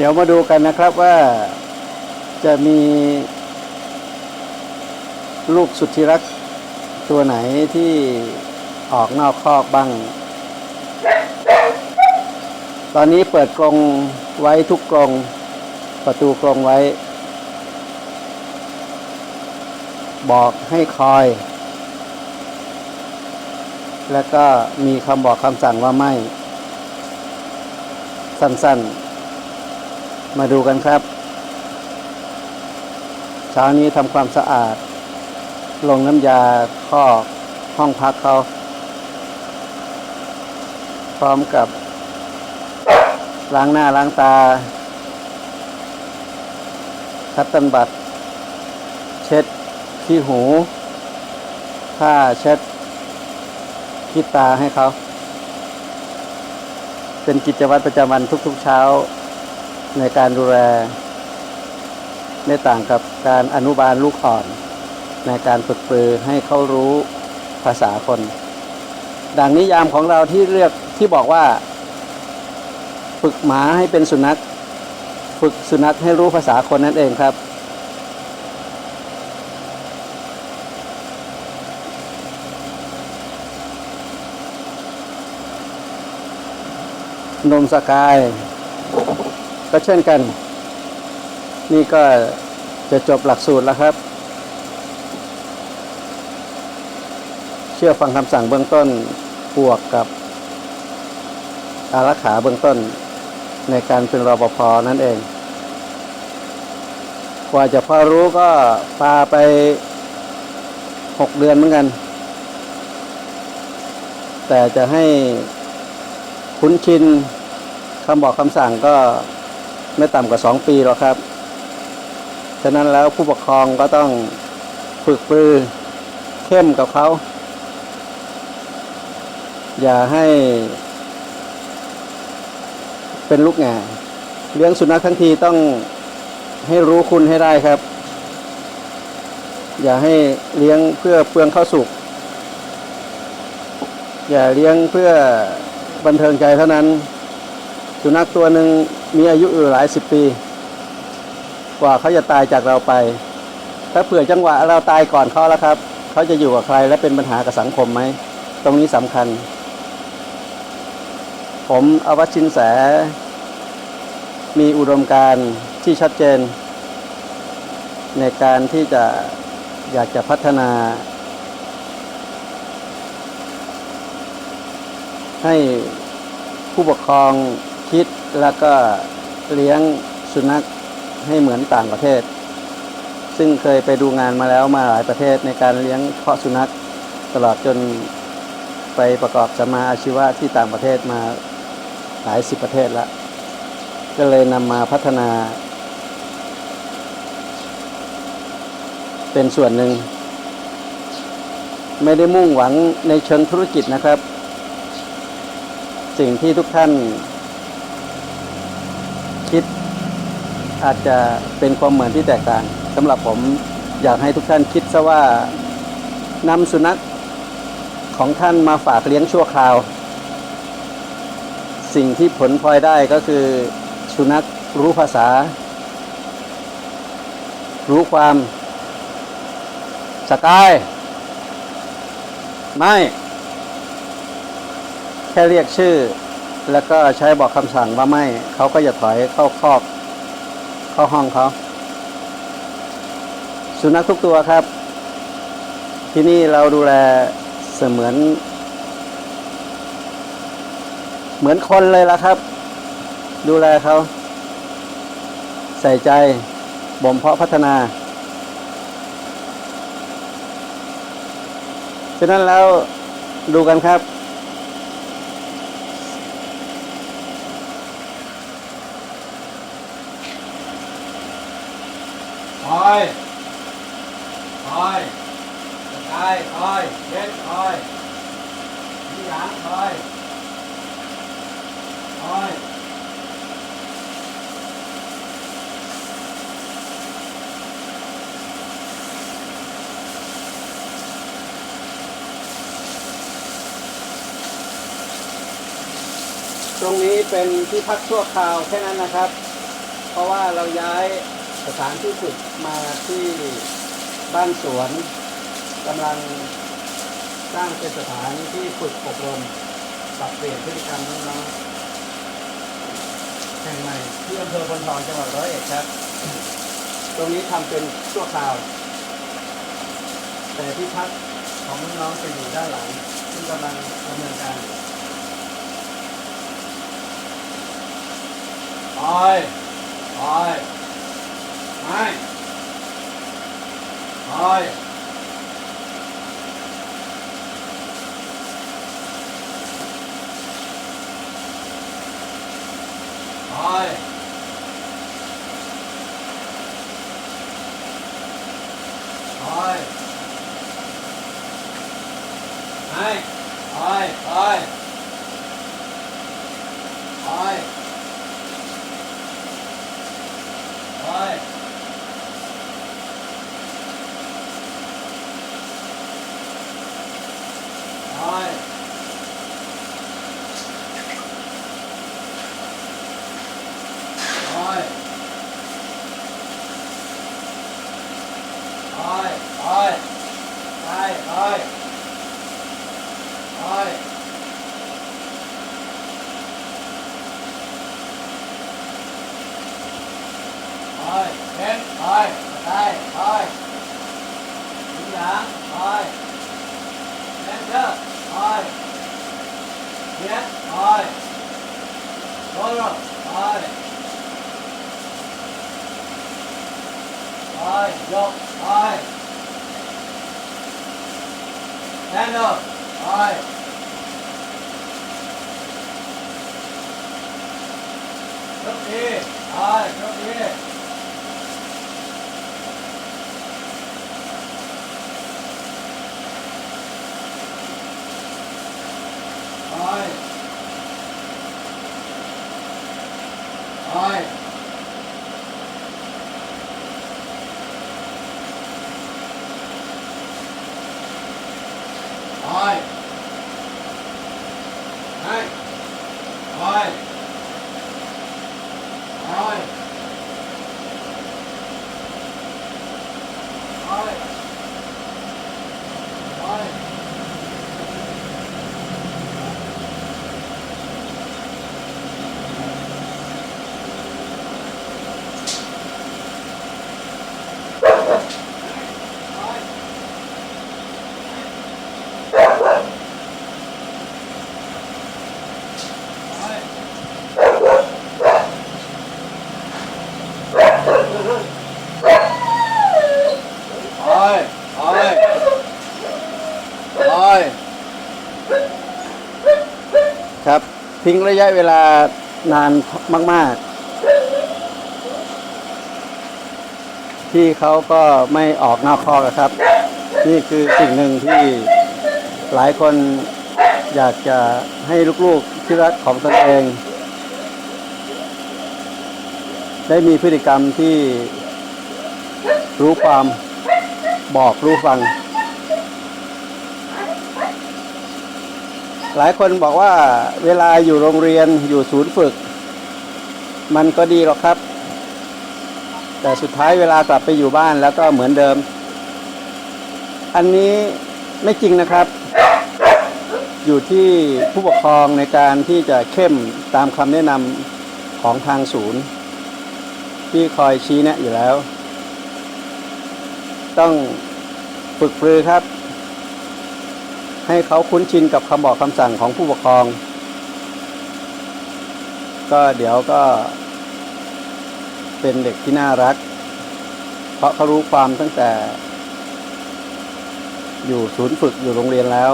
เดี๋ยวมาดูกันนะครับว่าจะมีลูกสุดที่รักตัวไหนที่ออกนอกคอกบ้าง ตอนนี้เปิดกรงไว้ทุกกรงประตูกรงไว้ บอกให้คอย แล้วก็มีคำบอกคำสั่งว่าไม่ สั้นๆ มาดูกันครับ เช้านี้ทำความสะอาด ลงน้ำยาคอกห้องพักเขาพร้อมกับ ล้างหน้าล้างตา คัตเตันบัตร เช็ดขี้หูผ้าเช็ดขี้ตาให้เขา เป็นกิจวัตรประจำวันทุกๆเช้า ในการดูแล ไม่ต่างกับการอนุบาลลูกอ่อน ในการฝึกปรือให้เขารู้ภาษาคน ดังนิยามของเราที่เรียกที่บอกว่า ฝึกหมาให้เป็นสุนัข ฝึกสุนัขให้รู้ภาษาคนนั่นเองครับนมสกาย ก็เช่นกัน นี่ก็จะจบหลักสูตรแล้วครับ เชื่อฟังคำสั่งเบื้องต้นบวกกับ อารักขาเบื้องต้นในการเป็นรปภนั่นเอง กว่าจะพอรู้ก็พาไปหกเดือนเหมือนกัน แต่จะให้คุ้นชินคำบอกคำสั่งก็ ไม่ต่ำกว่าสองปีหรอกครับ ฉะนั้นแล้วผู้ปกครองก็ต้องฝึกปรือเข้มกับเขา อย่าให้เป็นลูกแง่เลี้ยงสุนัขทั้งทีต้องให้รู้คุณให้ได้ครับ อย่าให้เลี้ยงเพื่อเปลืองข้าวสุกอย่าเลี้ยงเพื่อบันเทิงใจเท่านั้น สุนัขตัวหนึ่ง มีอายุอยู่หลายสิบปี กว่าเขาจะตายจากเราไป ถ้าเผื่อจังหวะเราตายก่อนเขาแล้วครับ เขาจะอยู่กับใครและเป็นปัญหากับสังคมไหม ตรงนี้สำคัญ ผมอวัชินแส มีอุดมการที่ชัดเจน ในการที่จะอยากจะพัฒนาให้ผู้ปกครอง คิดแล้วก็เลี้ยงสุนัขให้เหมือนต่างประเทศ ซึ่งเคยไปดูงานมาแล้วมาหลายประเทศในการเลี้ยงเพาะสุนัขตลอดจนไปประกอบสมมาอาชีวะที่ต่างประเทศมาหลายสิบประเทศแล้วก็เลยนำมาพัฒนา เป็นส่วนหนึ่ง ไม่ได้มุ่งหวังในเชิงธุรกิจนะครับ สิ่งที่ทุกท่าน คิด อาจจะเป็นความเหมือนที่แตกต่างสำหรับผมอยากให้ทุกท่านคิดซะว่านำสุนัขของท่านมาฝากเลี้ยงชั่วคราว สิ่งที่ผลพลอยได้ก็คือสุนัขรู้ภาษา รู้ความ สกาย ไม่ แค่เรียกชื่อ แล้วก็ใช้บอกคำสั่งว่าไม่เขาก็จะถอยเข้าคอกเข้าห้องเขา สุนัขทุกตัวครับ ที่นี่เราดูแลเสมือน เหมือนคนเลยละครับ ดูแลเขา ใส่ใจบ่มเพาะพัฒนาฉะนั้นแล้วดูกันครับ อยคอยสกายคอยเย็นคอยนี่หยางคอยคอยตรงนี้เป็นที่พักชั่วคราวแค่นั้นนะครับ เพราะว่าเราย้าย สถานที่ฝึกมาที่บ้านสวนกำลังสร้างเป็นสถานที่ฝึกอบรมปรับเปลี่ยนพฤติกรรมน้องๆแห่งใหม่ที่อำเภอพนทองจังหวัดร้อยเอ็ดครับ ตรงนี้ทำเป็นชั่วคราว แต่ที่พักของน้องๆจะอยู่ด้านหลัง ซึ่งกำลังดำเนินการอยู่คอยคอยไม่ คอยคอยคอยไม่ค ทิ้งระยะเวลานานมาก ๆ ที่เขาก็ไม่ออกนอกคอกครับ นี่คือสิ่งหนึ่งที่หลายคนอยากจะให้ลูกๆที่รักของตนเอง ได้มีพฤติกรรมที่รู้ความบอกรู้ฟัง หลายคนบอกว่าเวลาอยู่โรงเรียนอยู่ศูนย์ฝึก มันก็ดีหรอกครับ แต่สุดท้ายเวลากลับไปอยู่บ้านแล้วก็เหมือนเดิม อันนี้ไม่จริงนะครับ อยู่ที่ผู้ปกครองในการที่จะเข้มตามคำแนะนำของทางศูนย์ ที่คอยชี้แนะอยู่แล้ว ต้องฝึกปรือครับ ให้เขาคุ้นชินกับคำบอกคำสั่งของผู้ปกครอง ก็เดี๋ยวก็ เป็นเด็กที่น่ารัก เพราะเขารู้ความตั้งแต่ อยู่ศูนย์ฝึกอยู่โรงเรียนแล้ว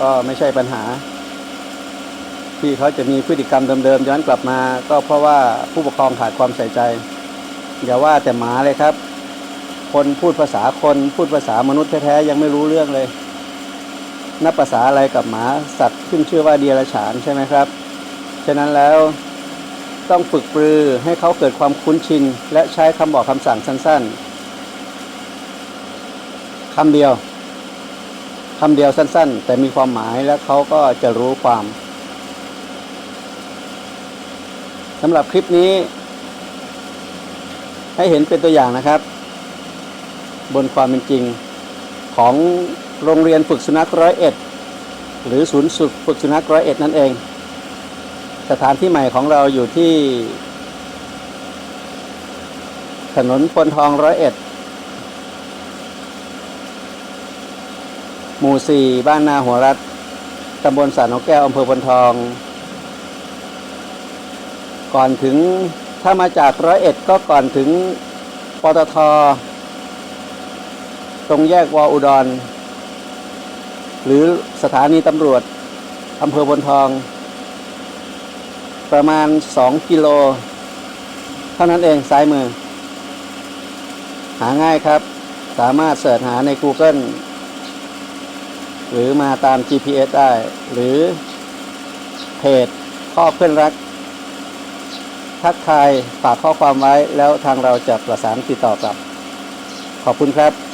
ก็ไม่ใช่ปัญหา ที่เขาจะมีพฤติกรรมเดิมๆย้อนกลับมา ก็เพราะว่าผู้ปกครองขาดความใส่ใจ อย่าว่าแต่หมาเลยครับ คนพูดภาษาคนพูดภาษามนุษย์แท้ๆยังไม่รู้เรื่องเลย นับภาษาอะไรกับหมาสัตว์ขึ้นชื่อว่าเดียรฉานใช่ไหมครับ ฉะนั้นแล้วต้องฝึกปรือให้เขาเกิดความคุ้นชิน และใช้คำบอกคำสั่งสั้นๆคำเดียวคำเดียวสั้น ๆ แต่มีความหมายและเขาก็จะรู้ความสำหรับคลิปนี้ ให้เห็นเป็นตัวอย่างนะครับ บนความเป็นจริงของ โรงเรียนฝึกสุนัขร้อยเอ็ดหรือศูนย์ฝึกสุนัขร้อยเอ็ดนั่นเอง สถานที่ใหม่ของเราอยู่ที่ ถนนพลทองร้อยเอ็ดหมู่สี่บ้านนาหัวรัฐตำบลสานนกแก้วอำเภอพลทอง ก่อนถึงถ้ามาจากร้อยเอ็ดก็ก่อนถึงปตท ตรงแยกวออุดร หรือสถานีตำรวจอำเภอพลทอง ประมาณ 2 กิโล เท่านั้นเองซ้ายมือ หาง่ายครับ สามารถเสิร์ชหาใน Google หรือมาตาม GPS ได้ หรือเพจพ่อเพื่อนรัก ทักทายฝากข้อความไว้แล้วทางเราจะประสานติดต่อกลับ ขอบคุณครับ